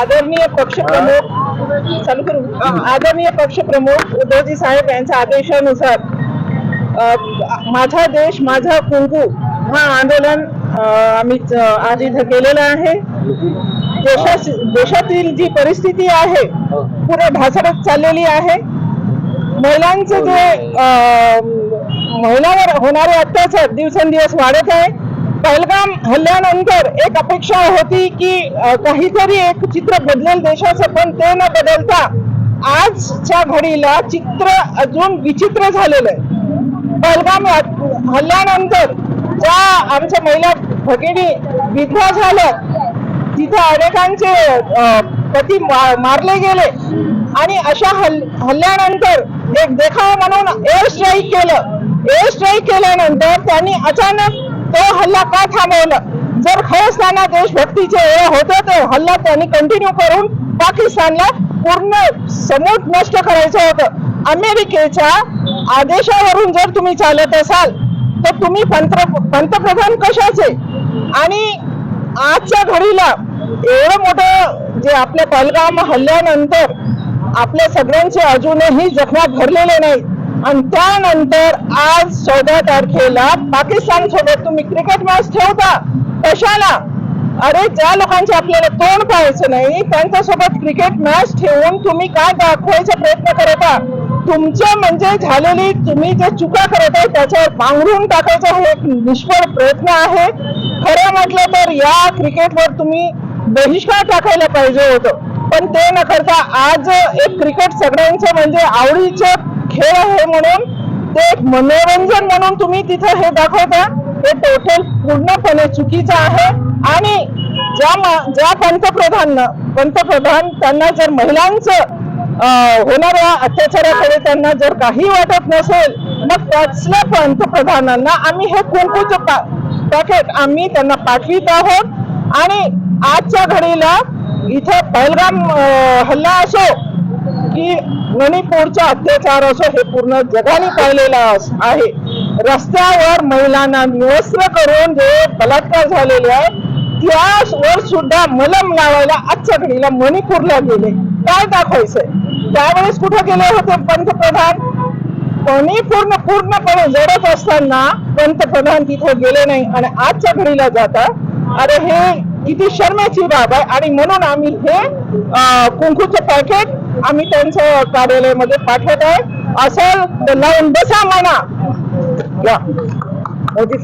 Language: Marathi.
आदरणीय पक्षप्रमुख चालू करू. आदरणीय पक्षप्रमुख उद्धवजी साहेब यांच्या आदेशानुसार माझा देश माझा कुंकू हा आंदोलन आम्ही आज इथं केलेलं आहे. देशा देशातील जी परिस्थिती आहे पुढे ढासळत चाललेली आहे. महिलांचं जे महिलांवर होणारे अत्याचार दिवसेंदिवस वाढत आहे पहलगाम हल्ल्यानंतर एक अपेक्षा होती की काहीतरी एक चित्र बदलेल देशाचं पण ते न बदलता आजच्या घडीला चित्र अजून विचित्र झालेलं आहे. पहलगाम हल्ल्यानंतर ज्या आमच्या महिला भगिनी विधवा झाल्या तिथे अनेकांचे पती मारले गेले. आणि अशा हल हल्ल्यानंतर एक देखावा म्हणून एअर स्ट्राईक केलं. एअर स्ट्राईक केल्यानंतर त्यांनी अचानक तो हल्ला का थांबवलं? जर खरंच त्यांना देशभक्तीचे हे होतं तर हल्ला त्यांनी कंटिन्यू करून पाकिस्तानला पूर्ण समूह नष्ट करायचं होतं. अमेरिकेच्या आदेशावरून जर तुम्ही चालत असाल तर तुम्ही पंत पंतप्रधान कशाचे? आणि आजच्या घडीला एवढं मोठं जे आपल्या पलगाम हल्ल्यानंतर आपल्या सगळ्यांचे अजूनही जखमा भरलेले नाहीत. आणि त्यानंतर आज चौदा तारखेला पाकिस्तान सोबत तुम्ही क्रिकेट मॅच ठेवता कशाला? अरे ज्या लोकांचे आपल्याला तोंड पाहायचं नाही त्यांच्यासोबत क्रिकेट मॅच ठेवून तुम्ही काय दाखवायचा प्रयत्न करता तुमच्या म्हणजे झालेली तुम्ही जे चुका करत आहे त्याच्यावर पांघरून टाकायचा हे एक निष्फळ प्रयत्न आहे. खरं म्हटलं तर या क्रिकेटवर तुम्ही बहिष्कार टाकायला पाहिजे होतं. पण ते न करता आज एक क्रिकेट सगळ्यांचं म्हणजे आवडीचं खेळ आहे म्हणून ते एक मनोरंजन म्हणून तुम्ही तिथं हे दाखवता. हे टोटल पूर्णपणे चुकीचं आहे. आणि ज्या ज्या पंतप्रधान पंतप्रधान त्यांना जर महिलांचं होणाऱ्या अत्याचाराकडे त्यांना जर काही वाटत नसेल मग त्याचल्या पंतप्रधानांना आम्ही हे कुंकूचं पा पॅकेट आम्ही त्यांना पाठवित आहोत. आणि आजच्या घडीला इथं पहलगाम हल्ला असो की मणिपूरचा अत्याचार असो हे पूर्ण जगाने पाहिलेला आहे. रस्त्यावर महिलांना निवस्त्र करून जे बलात्कार झालेले आहे त्यावर सुद्धा मलम लावायला आजच्या घडीला मणिपूरला गेले. काय दाखवायचंय? त्यावेळेस कुठे गेले होते पंतप्रधान? कोणी पूर्ण पूर्णपणे लढत असताना पंतप्रधान तिथे गेले नाही आणि आजच्या घडीला जाता अरे हे किती शर्मेची बाब आहे. आणि म्हणून आम्ही हे कुंकूचं पॅकेट आम्ही त्यांच्या कार्यालयामध्ये पाठवत आहे. असं लावून बसा म्हणा. या. मोदी